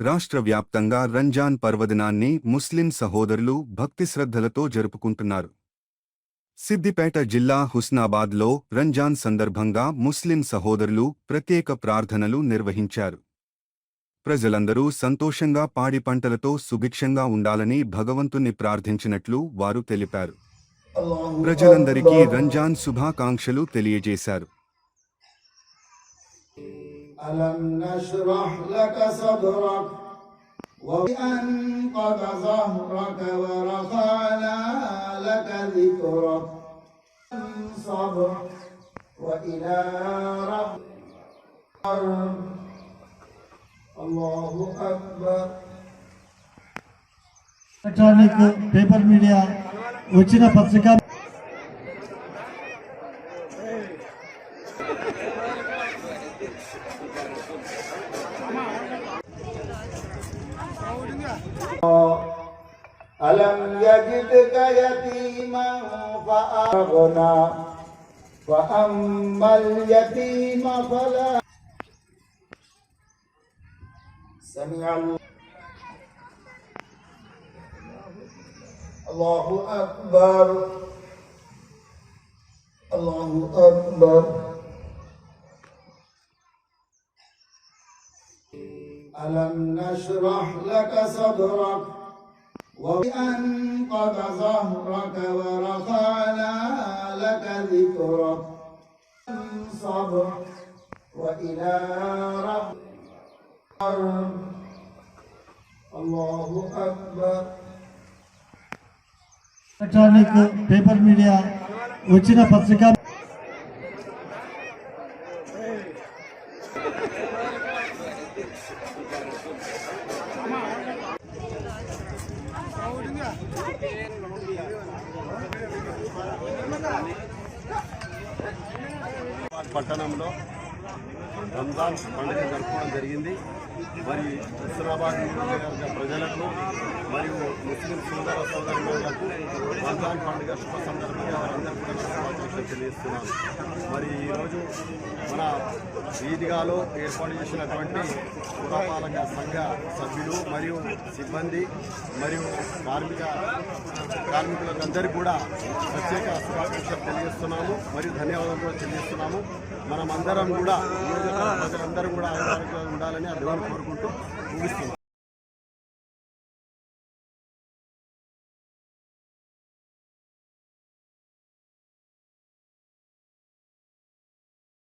రాష్ట్ర వ్యాప్తంగా రంజాన్ పర్వదినాన్ని ముస్లిం సహోదరులు భక్తి శ్రద్ధలతో జరుపుకుంటున్నారు. సిద్దిపేట జిల్లా హుస్నాబాద్లో రంజాన్ సందర్భంగా ముస్లిం సహోదరులు ప్రత్యేక ప్రార్థనలు నిర్వహించారు. ప్రజలందరూ సంతోషంగా పాడి పంటలతో సుభిక్షంగా ఉండాలని భగవంతుణ్ణి ప్రార్థించినట్లు వారు తెలిపారు. ప్రజలందరికీ రంజాన్ శుభాకాంక్షలు తెలియజేశారు. ألم نشرح لك صدرك وأنقض ظهرك ورفعنا لك ذكرك صبر وإلى ربك الله أكبر ఎలక్ట్రానిక్ పేపర్ మీడియా వచ్చిన పత్రిక ألم يجدك يتيما فأغنى فأما اليتيم فلا سمع الله الله أكبر الله أكبر ألم نشرح لك صدرك وأنقض ظهرك ورفعنا لك ذكرك صبر وإلى ربك الله أكبر ఎలక్ట్రానిక్ పేపర్ మీడియా వచ్చిన పత్రిక పట్టణంలో రంజాన్ పండుగ జరుపుకోవడం జరిగింది. మరి హుస్నాబాద్ ప్రజలకు మరియు ముస్లిం సోదర సోదరులకు రంజాన్ పండుగ శుభ సందర్భంగా వారందరూ కూడా నా శుభాకాంక్షలు తెలియజేస్తున్నాను. మరి ఈరోజు మన ఈద్గాలో ఏర్పాటు చేసినటువంటి పురపాలక సంఘ సభ్యులు మరియు సిబ్బంది మరియు కార్మిక కార్మికులందరికీ కూడా ప్రత్యేక శుభాకాంక్షలు తెలియజేస్తున్నాము. మరియు ధన్యవాదాలు కూడా తెలియజేస్తున్నాము. మనమందరం కూడా ప్రజలందరూ కూడా ఆరోగ్యంగా ఉండాలని ఆ దేవుని కోరుకుంటూ ముగిస్తున్నాం.